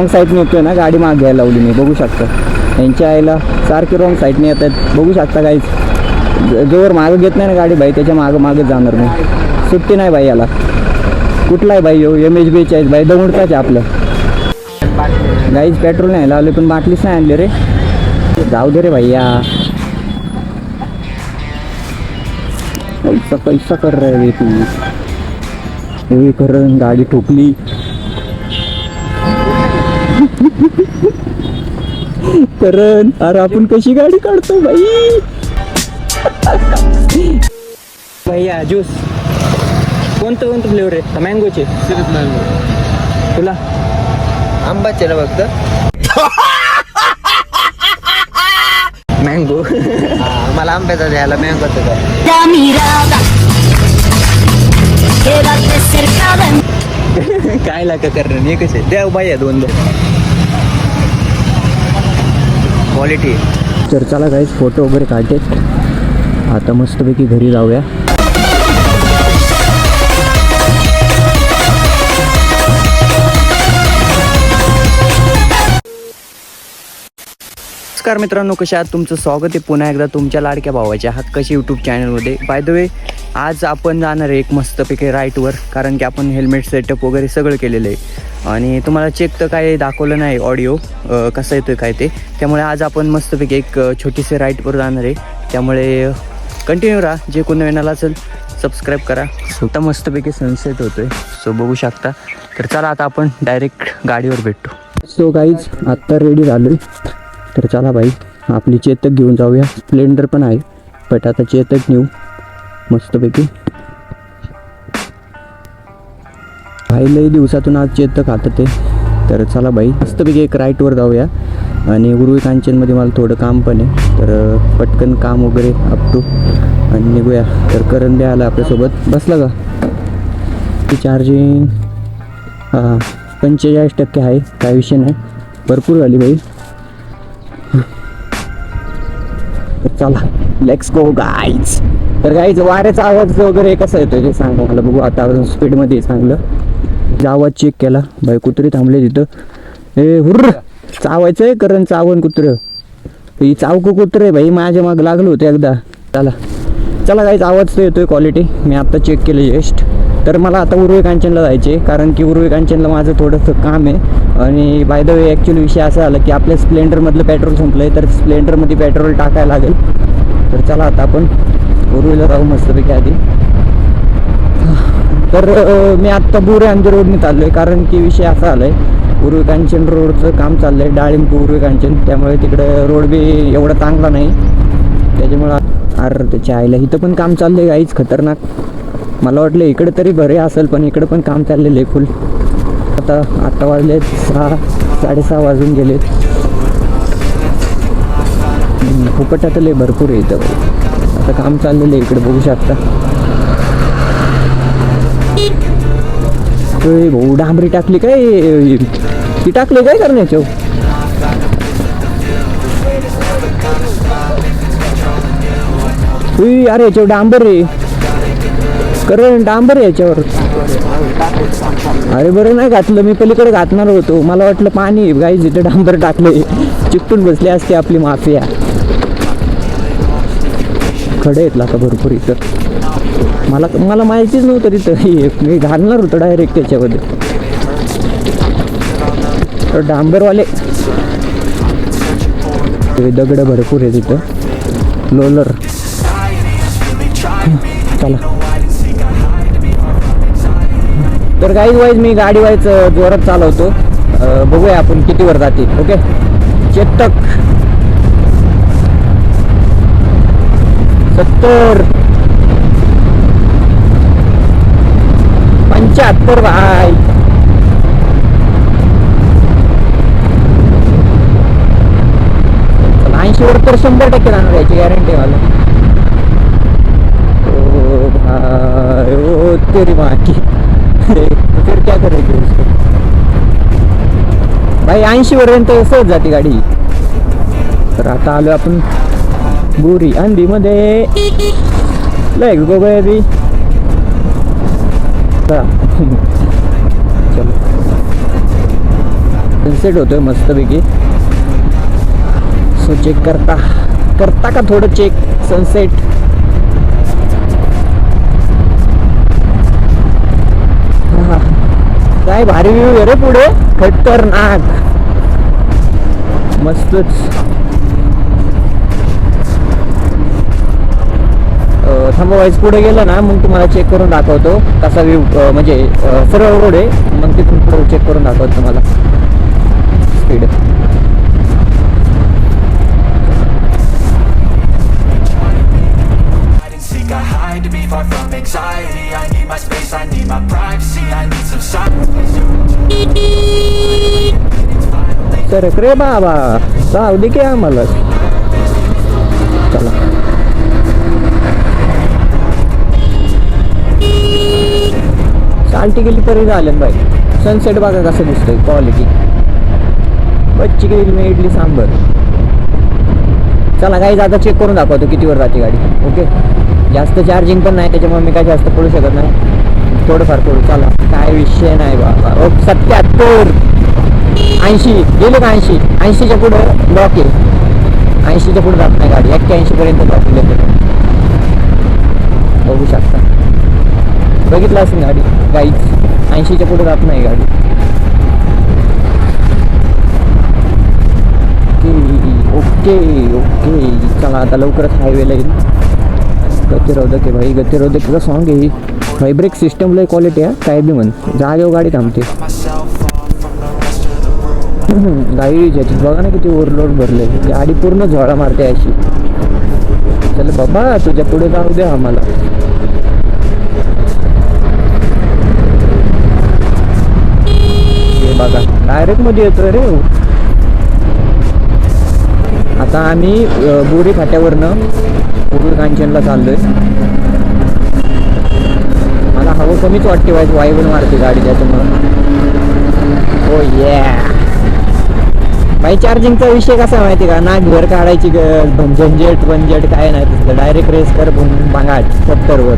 Wrong साईडने येतोय ना गाडी मागे घ्यायला लावली मी बघू शकता. यांच्या आईला सारखे रॉंग साईडने येत आहेत बघू शकता काहीच जोवर मागं घेत नाही ना गाडी बाई त्याच्या मागं मागेच जाणार मी. सुट्टी नाही बाई याला. कुठला आहे बाई हो एम एच बीच आहेत बाई दौडताच आहे आपलं. गाईच पेट्रोल नाही लावले पण बाटलीच नाही आणली रे. जाऊ दे रे भैया. पैसा पैसा कर रे तू हे गाडी ठोकली. करण अरे आपण कशी गाडी काढतो बाई? भैया ज्यूस. कोणतं कोणतं फ्लेवर आहे मँगोचे तुला? आंबाचे ना फक्त. मँगो मला आंब्याचा द्यायला मँगोचं काय लागा करण? हे कसे द्या बाई दोन द्या क्वालिटी तर चला काहीच फोटो वगैरे काढते. आता मस्तपैकी घरी जाऊया. नमस्कार मित्रांनो कशा आहात? तुमचं स्वागत आहे पुन्हा एकदा तुमच्या लाडक्या भावाच्या हक्काच्या यूट्यूब चॅनलमध्ये बाय द वे आज आपण जाणार आहे एक मस्तपैकी राईटवर कारण की आपण हेल्मेट सेटअप वगैरे सगळं केलेलं आहे. आणि तुम्हाला चेक तर काय दाखवलं नाही ऑडिओ कसं येतं काय ते. त्यामुळे आज आपण मस्तपैकी एक अ, छोटीशी राईटवर जाणार आहे. त्यामुळे कंटिन्यू राहा. जे कोण वेळेला असेल सबस्क्राईब करा. स्वतः मस्तपैकी सनसेट होतोय. सो बघू शकता. तर चला आता आपण डायरेक्ट गाडीवर भेटतो सो गाईज आत्ता रेडी झालो तर चला बाई आपली चेतक घेऊन जाऊया. स्प्लेंडर पण आहे बट आता चेतक नेऊ. मस्तपैकी. भाई लई दिवसातून आज चेत खातं ते तर चला बाई मस्तपैकी एक राईटवर जाऊया. आणि उर्वी कांचनमध्ये मला थोडं काम पण आहे. तर पटकन काम वगैरे अप आणि निघूया. तर करण द्या आला आपल्यासोबत. बसला का? ती चार्जिंग हां पंचेचाळीस टक्के आहे. काय विषय नाही. भरपूर झाली बाई चला लेट्स गो गाईज तर गाईज वाऱ्याचा आवाज वगैरे कसा येतोय ते सांगा मला. बघू आता अजून स्पीडमध्ये चांगलं. जे आवाज चेक केला. बाई कुत्री थांबले तिथं. ए हुर्र! चावायचं आहे करण चावण कुत्रं? ही चावकू कुत्र आहे भाई माझ्या माग लागलो होतं एकदा. चला. चला काहीच आवाज तर येतोय क्वालिटी मी आत्ता चेक केलं जस्ट तर मला आता उर्वे कांचनला जायचे कारण की उर्वे कांचनला माझं थोडंसं काम आहे. आणि बाय द वे ॲक्च्युली विषय असा आला की आपल्या स्प्लेंडरमधलं पेट्रोल संपलं आहे तर स्प्लेंडरमध्ये पेट्रोल टाकायला लागेल. तर चला आता आपण उर्वेला जाऊ मस्तपैकी आधी. तर मी आत्ता बुरे अंजर रोडने चाललो आहे कारण की विषय असा आला आहे उर्वे कांचन रोडचं काम चाललं आहे डाळिंब उर्वे कांचन. त्यामुळे तिकडं रोड बी एवढा चांगला नाही. त्याच्यामुळं अरे त्याच्या आईला इथं पण काम चाललं आहे काहीच खतरनाक. मला वाटलं इकडे तरी बरे असेल पण इकडे पण काम चाललेलं आहे फुल आता आता वाजले सहा साडेसहा वाजून गेलेत हम्म, फुकट आता लय भरपूर आहे इथं. आता काम चाललेलं आहे इकडे बघू शकता. भाऊ डांबरी टाकली काय? ती टाकली काय करण्याच्या अरे याच्यावर डांबर रे करण डांबर आहे याच्यावर अरे बरं नाही घातलं मी पलीकडे घातणार होतो. मला वाटलं पाणी गाई जिथे डांबर टाकले चिकटून बसले असते आपली माफिया. खडे आहेत आता भरपूर इथं. मला मला माहितीच नव्हतं तिथं. हे मी घालणार होतो डायरेक्ट त्याच्यामध्ये. तर डांबरवाले ते दगड भरपूर आहे तिथं लोलर चला. तर गाईज वाईज मी गाडी वाईज जोरात चालवतो. बघूया आपण किती वर जाते ओके चेतक. सत्तर. पंच्याहत्तर भाई. ऐंशी वर तर शंभर टक्के राहणार याची गॅरंटी मला. ओ भाय ओ तेरी माँ की तो फिर क्या करेंगे उसको? भाई ऐंशी पर्यंत सहज जाते गाडी. तर आता आलो आपण बुरी अंधीमध्ये लेट्स गो बी चलो. सनसेट होतोय मस्तपैकी. सो चेक करता. करता का थोडं चेक सनसेट काय भारी व्ह्यू आहे रे पुढे. खतरनाक. मस्तच. अं, थांबा वाईज पुढे गेलं ना मग तुम्हाला चेक करून दाखवतो. कसा व्ह्यू म्हणजे सरळ रोड आहे. मग तिथून पुढे चेक करून दाखवतो तुम्हाला. स्पीड तर रे बाबा जाऊ दे की आम्हाला. चला. चालती गेली तरी झालं बाई. सनसेट बघा कसं दिसतंय क्वालिटी बच्ची गेली मी इडली सांबर. चला काही जाता चेक करून दाखवतो कितीवर जाते गाडी. ओके जास्त चार्जिंग पण नाही त्याच्यामुळे मी काय जास्त पडू शकत नाही. थोडंफार पडू. चला. काय विषय नाही बाबा. ओ सत्याहत्तर. ऐंशी गेले का ऐंशी? ऐंशीच्या पुढं लॉक आहे. ऐंशीच्या पुढे जात नाही गाडी. एक्क्याऐंशी पर्यंत लॉक. बघू शकता. बघितलं असेल गाडी. गाईच ऐंशीच्या पुढे जात नाही गाडी. Okay okay. ओके चला आता लवकरच हायवेला येईल गतिरोधक आहे भाई. गतिरोधक सॉंग आहे. भाई ब्रेक सिस्टम लय क्वालिटी आहे. काय बी म्हण. जागेवर गाडी थांबते. गाई गाडी ज्याची बघा ना किती ओव्हरलोड भरले. गाडी पूर्ण झोळा मारते अशी. चल बाबा तुझ्या पुढे जाऊ दे आम्हाला. हे बघा डायरेक्टमध्ये येतोय रे हो. आता आम्ही बोरी फाट्यावरनं पूर्व कांचनला चाललोय. मला हवं कमीच वाटते वाईट वायबल मारते गाडी त्याच्यामुळं. हो yeah. बाई चार्जिंगचा विषय कसा आहे माहिती का? ना घर काढायची ग- झंझट वंझट काय नाही. तसलं डायरेक्ट रेस कर बांगाट सत्तरवर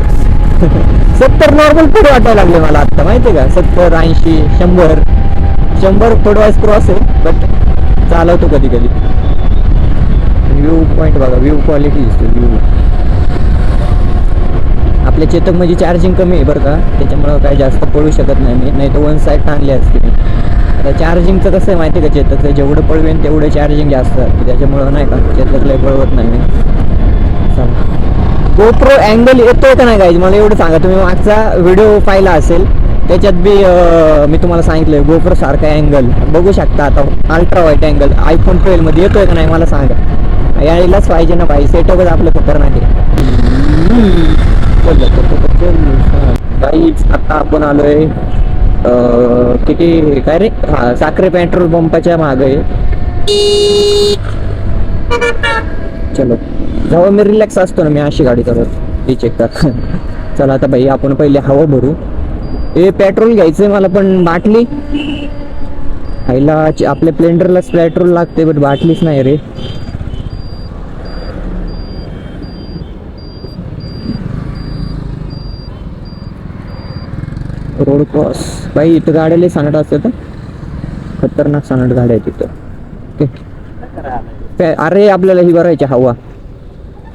सत्तर नॉर्मल पुढे वाटायला लागले मला आत्ता माहिती का? सत्तर ऐंशी शंभर. शंभर थोडं क्रॉस आहे बट चालवतो कधी कधी व्ह्यू पॉईंट बघा व्ह्यू क्वालिटी दिसतो व्ह्यू आपल्या चेतक म्हणजे चार्जिंग कमी आहे बरं का? त्याच्यामुळं काय जास्त पळू शकत नाही मी. नाही तर वन साईड ताणली असते तर आता चार्जिंगचं कसं आहे माहिती आहे का चेतकचं जेवढं पळवेन तेवढं चार्जिंग जास्त त्याच्यामुळं नाही का? चेतकला पळवत नाही मी. गोप्रो अँगल येतोय का नाही गाईज मला एवढं सांगा. तुम्ही मागचा व्हिडिओ पाहिला असेल त्याच्यात बी मी तुम्हाला सांगितलं गोप्रो सारखा अँगल बघू शकता आता अल्ट्रा वाईट अँगल आयफोन ट्वेल्वमध्ये येतोय का नाही मला सांगा. यायलाच पाहिजे ना पाहिजे सेटअपच आपलं खतरनाक आहे. चल, आता आपण आलोय किती काय रे? हा साखरे पेट्रोल पंपाच्या मागे. चलो. जेव्हा मी रिलॅक्स असतो ना मी अशी गाडी करत ती चेक कर. चला आता भाई आपण पहिले हवा भरू. ए पेट्रोल घ्यायचंय मला पण बाटली? आईला आपल्या प्लेंडरलाच पेट्रोल लागते बट बाटलीच नाही रे. Road cross. बाई इथं गाड्याला सांगत असतात खतरनाक सांगत गाड्या आहेत तिथं ओके. अरे आपल्याला ही भरायची हवा.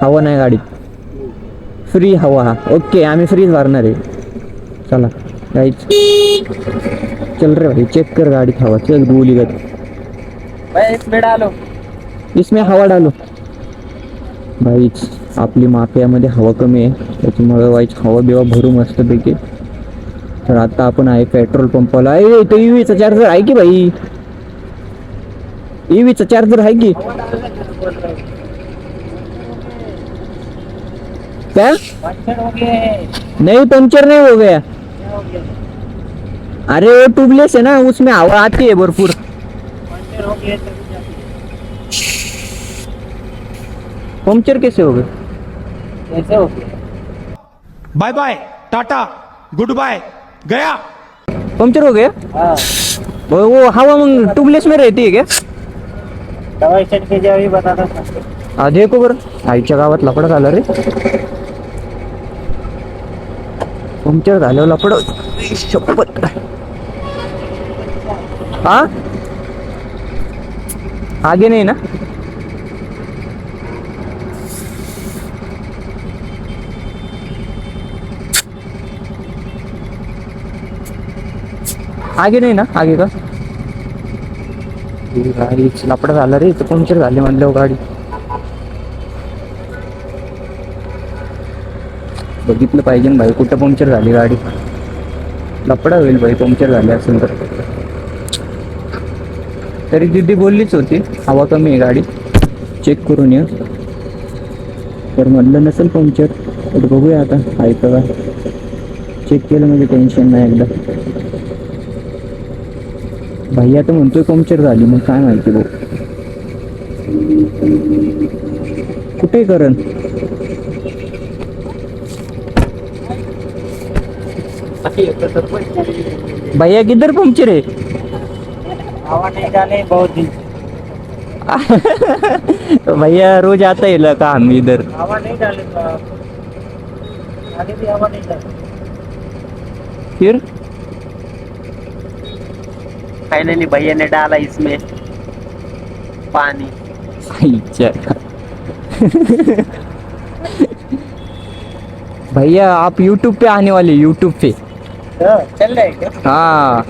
हवा नाही गाडीत. फ्री हवा हा. ओके आम्ही फ्रीच भरणार आहे. चला गाईच चल रे भाई चेक कर गाडीत हवा. चल गोली गत इसमें हवा डालो. भाईच आपली माफियामध्ये हवा कमी आहे. त्याच्यामुळे वाईच हवा बिवा भरू मस्तपैकी. तर आता आपण आहे पेट्रोल पंपाला. ए तो ईव्हीचा चार्जर आहे की भाई? ईव्हीचा चार्जर आहे की? क्या? नहीं पंचर नहीं हो गया. अरे वो ट्यूबलेस है ना उसमें हवा आती है भरपूर. पंचर कैसे हो गए bye bye tata good bye गया। पंचर हो गया? वो वो हवा मंग ट्यूबलेस में रहती है क्या? दवाई सेट कीजिए अभी बता दो। हा देखो बरं आईच्या गावात लपड झालं रे। पंक्चर झालं लपड शपथ हा? आगे नाही ना? आगे नाही ना? आगे का? गाडी लपडा झाला रे इथं पंक्चर झाली म्हणल्यावर गाडी. बघितलं पाहिजे ना भाई कुठं पंक्चर झाली गाडी. लपडा होईल भाई पंक्चर झाली असेल तर. तरी दिदी बोललीच होती हवा कमी आहे गाडी. चेक करून ये. तर म्हणलं नसेल पंक्चर तर बघूया आता आहे चेक केलं म्हणजे टेन्शन नाही एकदा. भैया तर म्हणतोय पंक्चर झाली मग काय माहिती भाऊ. कुठे करण? भैया किधर पंक्चर आहे. भैया रोज आता येईल का आम्ही इधर? हवा नहीं डाले फाइनली भैया ने डाला इसमें पानी। भैया आप यूट्यूब पे आने वाले यूट्यूब पे। चल रहे क्या? हा।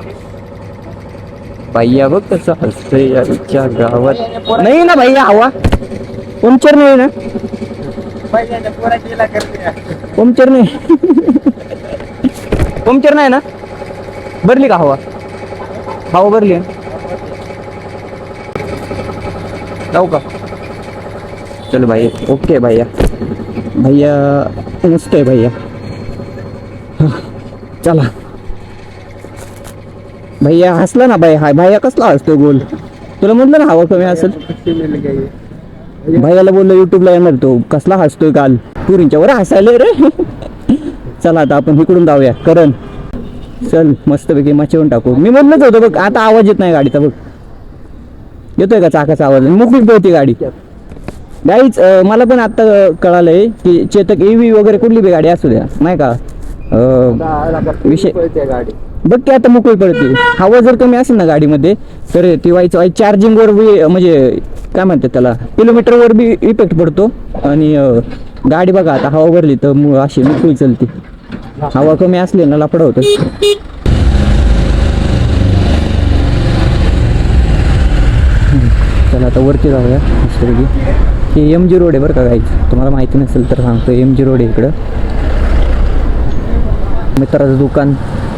भैया बघ कसं हसतंय याच्या गावात। नाही ना भैया हवा पंक्चर नाही ना? भैया ने पूरा गीला कर दिया। पंक्चर नाही। पंक्चर नाही ना? भरली का हवा हा उभारली आहे? जाऊ का? चल भाई ओके भैया. भैया मस्त आहे भैया. चला. भैया हसला ना भाई हाय भैया कसला हसतोय गोल तुला म्हटलं ना हवा कमी असेल. भैयाला बोललो युट्यूबला येणार तो. कसला हसतोय काल. पुरींच्या वर हसायला रे. चला आता आपण इकडून जाऊया. करण. चल मस्तपैकी मचवून टाकू. मी म्हणलंच होतो बघ आता आवाज येत नाही गाडीचा बघ. येतोय का चाकाचा आवाज? मोकळी होती गाडी. गाईच मला पण आता कळालंय की चेतक एव्ही वगैरे कुठली बी गाडी असू द्या नाही का? विषय बघ की आता मोकळी पडते. हवा जर कमी असेल ना गाडीमध्ये तर ती व्हायचं चार्जिंगवर बी म्हणजे काय म्हणतात त्याला? किलोमीटरवर बी इफेक्ट पडतो. आणि गाडी बघा आता हवा भरली तर अशी मोकळी चलते. हवा कमी असली ना लफडा होत. चला आता वरती जाऊया. मस्तपैकी हे एम जी रोड आहे बरं का काही तुम्हाला माहिती नसेल तर सांगतो एम जी रोड आहे इकडं. मित्राचं दुकान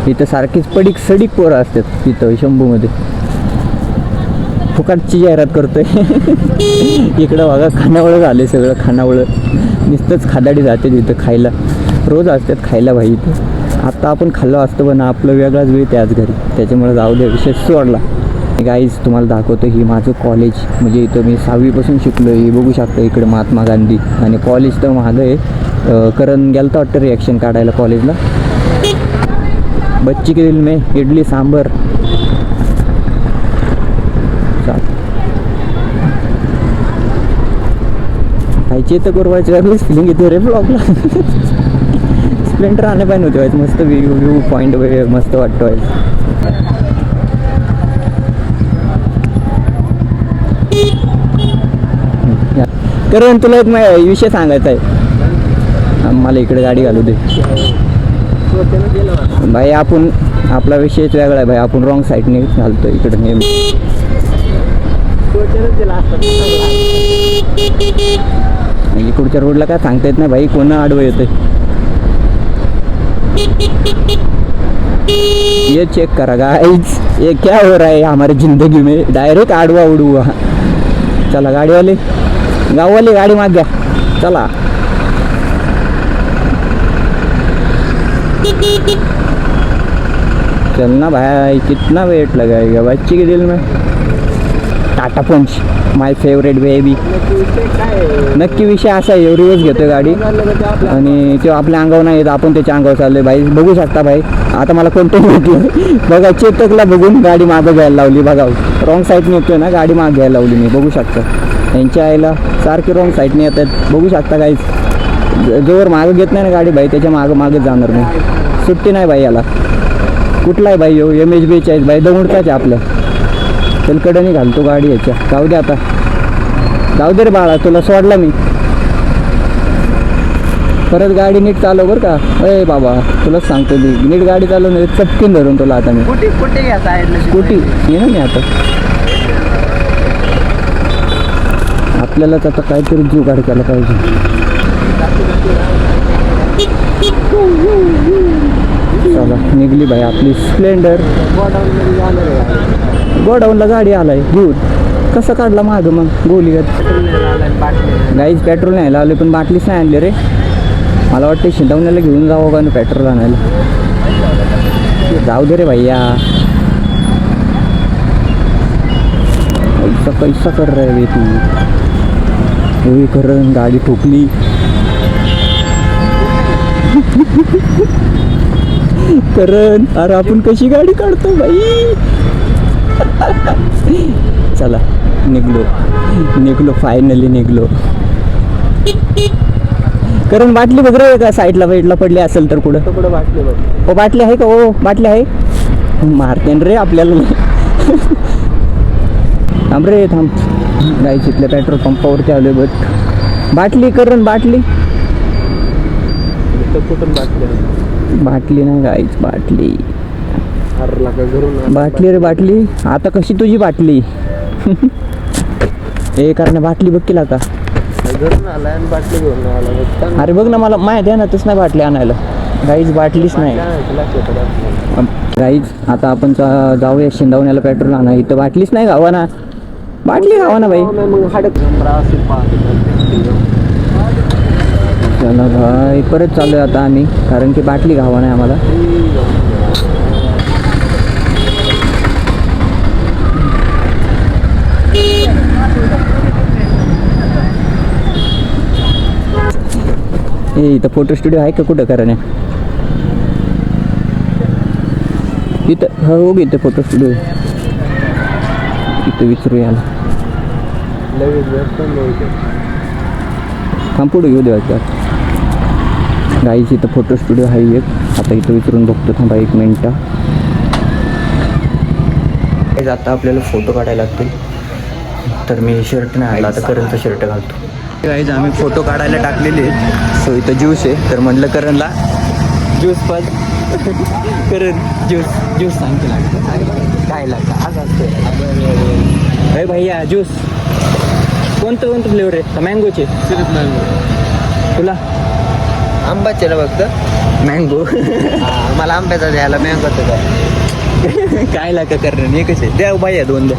इथं सारखीच पडीक सडीक पोरं असतात तिथं शंभूमध्ये. फुकाटची जाहिरात करतोय. इकडं बघा खानावळं झाले सगळं खानावळं. नुसतंच खादाडी जाते तिथं खायला. रोज असतात खायला भाई आत्ता आपण खाल्लो असतं पण आपलं वेगळाच वेळ त्याच घरी. त्याच्यामुळे जाऊ दे विषय सोडला. गाईज तुम्हाला दाखवतो ही माझं कॉलेज म्हणजे इथं मी सहावीपासून शिकलो हे बघू शकतो इकडे महात्मा गांधी. आणि कॉलेज तर माझं आहे करण गेलं तर वाटतं रिॲक्शन काढायला कॉलेजला बच्ची के दिल में इडली सांबर. चाल. खायची तर गुरवायची फिलिंग येते रे ब्लॉगला स्प्लेंडर आणे पाहिजे होते व्हायचं मस्त व्ह्यू व्ह्यू पॉईंट वगैरे मस्त वाटतो व्हायचं करण तुला एक विषय सांगायचा आहे. मला इकडे गाडी घालू दे. भाई आपण आपला विषयच वेगळा आहे भाई. आपण रॉंग साईडने घालतो इकडे नेहमी. इकडच्या रोडला काय सांगता येत नाही भाई. कोण आडवं येतं ये चेक करा गाइस ये क्या हो रहा है हमारी जिंदगी में? डायरेक्ट आडवा उडवा चला गाड़ी वाले गाँव वाली गाडी माग घ्या चला. चलना भाई कितना वेट लगाएगा बच्ची के दिल में? टाटा पंच माय फेवरेट बेबी नक्की विषय असा आहे एवढी घेतोय गाडी. आणि तो आपल्या अंगावर नाही येत आपण त्याच्या अंगावर चाललोय. भाई बघू शकता भाई. आता मला कोणतं म्हटलं बघा चेतकला बघून गाडी मागं घ्यायला लावली. बघा रॉंग साईडने येतोय ना गाडी मागं घ्यायला लावली मी. बघू शकता. यांच्या आईला सारखे रॉंग साईडने येतात. बघू शकता काहीच जोवर मागं घेत नाही ना गाडी भाई त्याच्या मागं मागं जाणार नाही सुट्टी नाही भाई याला. कुठला आहे भाई एम एच बेचाळीस भाई दौडताच आहे आपलं. तेलकड्याने घालतो गाडी याच्या. जाऊ दे आता. जाऊ दे रे बाळा तुला सोडला मी. परत गाडी नीट चालव बरं का. अय बाबा तुलाच सांगतो मी. नीट गाडी चालव नाही चटकीन धरून तुला आता मी. कुठे कुठे घ्या साईडला स्कूटी ये ना मी आता. आपल्यालाच आता काहीतरी जीव गाडी केला पाहिजे. चला निघली बाई आपली स्प्लेंडर. गोडाऊनला गाडी आलाय. घेऊन कसं काढला माग मग? गोलीगत गाईच पेट्रोल नाही लावले पण बाटलीच नाही आणली रे. मला वाटतं शिंदवण्याला घेऊन जावं का पेट्रोल आणायला? जाऊ दे रे भैया. पैसा पैसा कर है तू. होई करण गाडी ठोकली. करण अरे आपण कशी गाडी काढतो बाई? चला निघलो. निघलो फायनली निघलो. करण बाटली बघ रे का? साईडला बाईटला पडली असेल तर कुठं? कुठं बाटली बघ. ओ बाटली आहे का? ओ बाटली आहे. मारते रे आपल्याला. थांब रे थांब. गाईच इथल्या पेट्रोल पंपावरती आलोय बट बाटली करण बाटली. कुठून बाटली बाटली नाही गाईच बाटली. बाटली रे बाटली. आता कशी तुझी बाटली? ए कारण बाटली बघ केला का अरे बघ ना मला माहिती आहे ना तस नाही बाटली आणायला. गाईच बाटलीच नाही. गाईज आता आपण जाऊया शिंदावण्याला पेट्रोल आणा इथं बाटलीच नाही गावा ना बाटली गावा ना बाई. हो, चला भाई परत चालू आता आम्ही. कारण की बाटली गावा नाही आम्हाला. हे इथं फोटो स्टुडिओ आहे का कुठं कारण इथं हो, हो इथं फोटो स्टुडिओ इथं विचारू याला. थांब पुढे घेऊ देवाच्या गाईची इथं फोटो स्टुडिओ आहे एक. आता इथं विचारून बघतो. थांबा एक मिनटं. आता आपल्याला फोटो काढायला लागतील. तर मी शर्ट नाही आला आता करंट शर्ट घालतो. गाईज आम्ही फोटो काढायला टाकलेले आहेत. सो इथं ज्यूस आहे. तर म्हणलं करणला ज्यूस पण. करण ज्यूस ज्यूस सांगते लागतं काय लागतं? असं असतं अरे भैया ज्यूस कोणतं कोणतं फ्लेवर आहे? मँगोचे तुला? आंबाचे ना फक्त. मँगो हा, मला आंब्याचा द्यायला मँगोचं द्या. काय लागा करणं हे कसे द्या बाई दोन द्या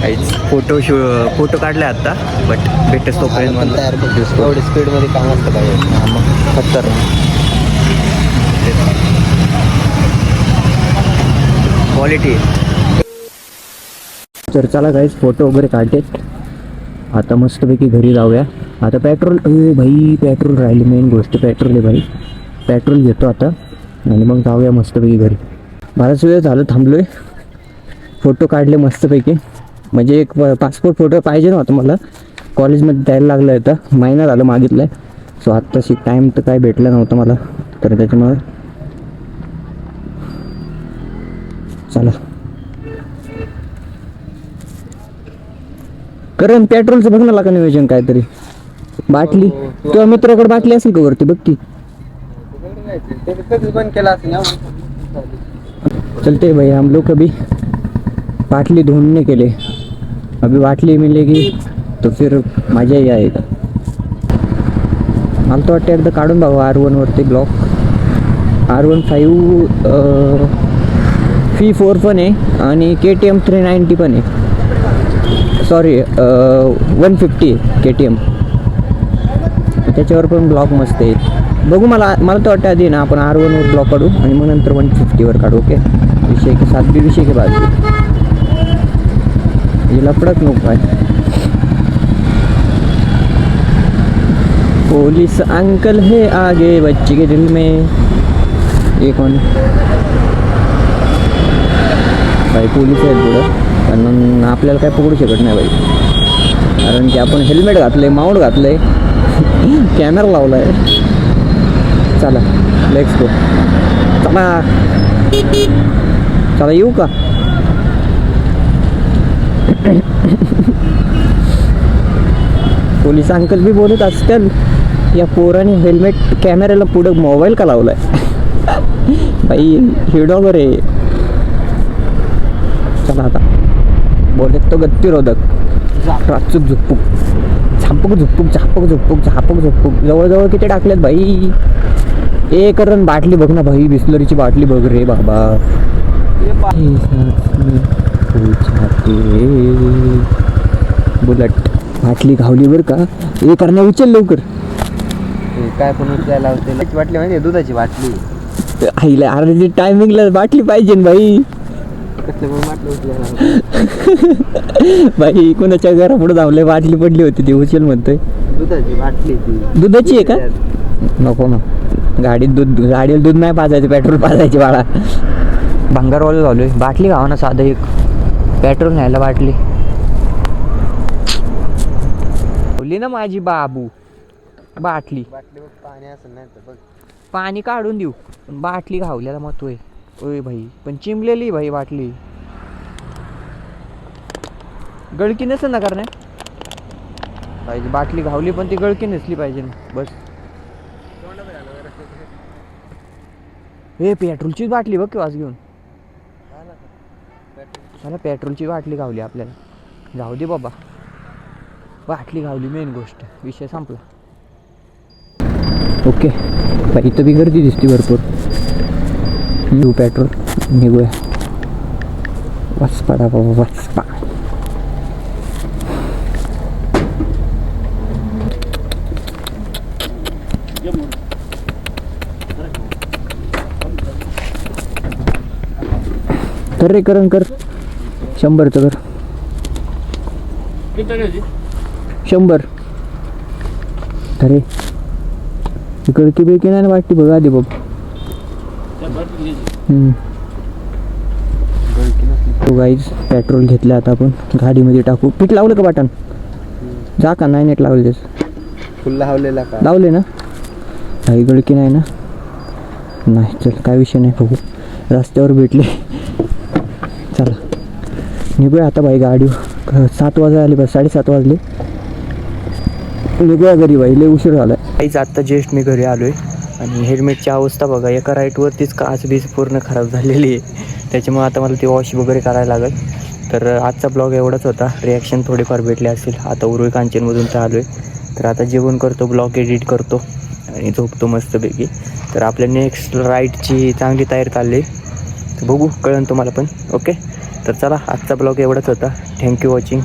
काहीच. फोटो शो फोटो काढले आता बट भेटच तोपर्यंत म्हणलं. तयार करतो एवढी स्पीडमध्ये काम असतं पाहिजे खतर क्वालिटी तर चला काहीच फोटो वगैरे काढते आता मस्तपैकी घरी जाऊया. आता पेट्रोल अरे भाई पेट्रोल राहिली मेन गोष्ट पेट्रोल आहे भाई. पेट्रोल घेतो आता. आणि मग जाऊया मस्तपैकी घरी. बराच वेळ झालं थांबलोय. फोटो काढले मस्तपैकी. म्हणजे एक पासपोर्ट फोटो पाहिजे नव्हता मला. कॉलेजमध्ये द्यायला लागलं होतं. महिना झालं मागितलं आहे सो आत्ताशी टाईम तर काय भेटला नव्हता मला. तर त्याच्यामुळे चला. कारण पेट्रोलचं बघ ना लागा नियोजन काहीतरी. बाटली. किंवा मित्राकडे बाटली असेल का वरती? बघ की. केला चलते भाई हम लोग कभी बाटली ढूंढने के लिए अभी बाटली मिलेगी तो फिर मजा ही आएगा। मला तर वाटतं एकदा काढून बघा आर वनवरती ब्लॉक आर वन फाईव्ह फी फोर पण आहे आणि K T M three ninety पण आहे. Sorry one fifty K T M त्याच्यावर पण ब्लॉक मस्त आहे. बघू मला मला तर वाटतं आधी ना आपण आर वनवर ब्लॉक काढू आणि मग नंतर वन फिफ्टीवर काढू ओके विषय के सात बी विषय के बाद भी. ये लपड़क नको आहे. पुलिस अंकल है आगे बच्चे के दिल में. ये कौन? है? भाई पोलीस आहेत पुढं पण आपल्याला काय पकडू शकत नाही बाई कारण की आपण हेल्मेट घातलंय माउंट घातलंय. कॅमेरा लावलाय. चला लेक्स गो चला. चला येऊ का? पोलीस अंकल बी बोलत असतील या पोराने हेल्मेट कॅमेऱ्याला पुढं मोबाईल का लावलाय? बाई हिडॉगर आहे. चला आता. बोलत तो गतिरोधक. राचूक झुकपूक. झापक झुकपूक झापक झुकपूक झापक झुकपूक. जवळजवळ किती टाकलेत भाई ए करण बाटली बघ ना भाई बिस्लरीची बाटली बघ रे बाबा. बुलट. बाटली घावली बरं का? ए करण्या उचल लवकर. हे काय पण उचलायला होते बाटली माहिती दुधाची बाटली? आईला अरे टायमिंगला बाटली पाहिजे ना उचलायला? बाई कोणाच्या घरापुढे धावले बाटली पडली होती ती उचल म्हणतोय. दुधाची बाटली दुधाची आहे का? नको ना. गाडीत दूध गाडीला दूध नाही पाजायचं पेट्रोल पाजायचे बाळा. भंगारवाला झालोय. बाटली खावा ना साधं एक. पेट्रोल न्यायला बाटली बोलली ना माझी बाबू. बाटली. पाणी असं नाही तर बघ. पाणी काढून देऊ. पण बाटली घावल्याला मत होय ओय भाई पण चिमलेली भाई बाटली. गळकी नसेल ना कारण? पाहिजे बाटली घावली पण ती गळकी नसली पाहिजे ना. बस. हे पेट्रोलची बाटली बघ की वाज घेऊन. त्याला पेट्रोलची बाटली गावली आपल्याला. जाऊ दे बाबा. बाटली गावली मेन गोष्ट. विषय संपला. ओके. इथं बी गर्दी दिसते भरपूर. घेऊ पेट्रोल. निघूया. वाचपाडा बाबा वाचपा कर रे करण कर. शंभरचं कर शंभर. अरे इकडे की बेकी नाही ना वाटते बघ आधी बघ. तो गाईज पेट्रोल घेतलं आता आपण. गाडीमध्ये टाकू. पीठ लावलं का बाटन जा का नाही नेट लावलं तेच फुल लावलेला का? लावले ना? काही गळकी नाही ना? नाही चल काय विषय नाही बघू. रस्त्यावर भेटले. निघूया आता बाई गाडी. सात वाजता आली बस साडेसात वाजले. निघूया घरी बाई लय उशीर झाला काहीच आत्ता जस्ट मी घरी आलोय. आणि हेल्मेटची अवस्था बघा एका राईटवरतीच काच बीज पूर्ण खराब झालेली आहे. त्याच्यामुळे आता मला ती वॉश वगैरे करायला लागेल. तर आजचा ब्लॉग एवढाच होता. रिॲक्शन थोडेफार भेटले असतील. आता उर्वी कांचनमधून चालू आहे तर आता जेवण करतो ब्लॉग एडिट करतो. आणि झोपतो मस्तपैकी. तर आपल्या नेक्स्ट राईडची चांगली तयारी चालली आहे. तर बघू कळन तुम्हाला पण. ओके तर चला आजचा ब्लॉग एवढाच होता. Thank you watching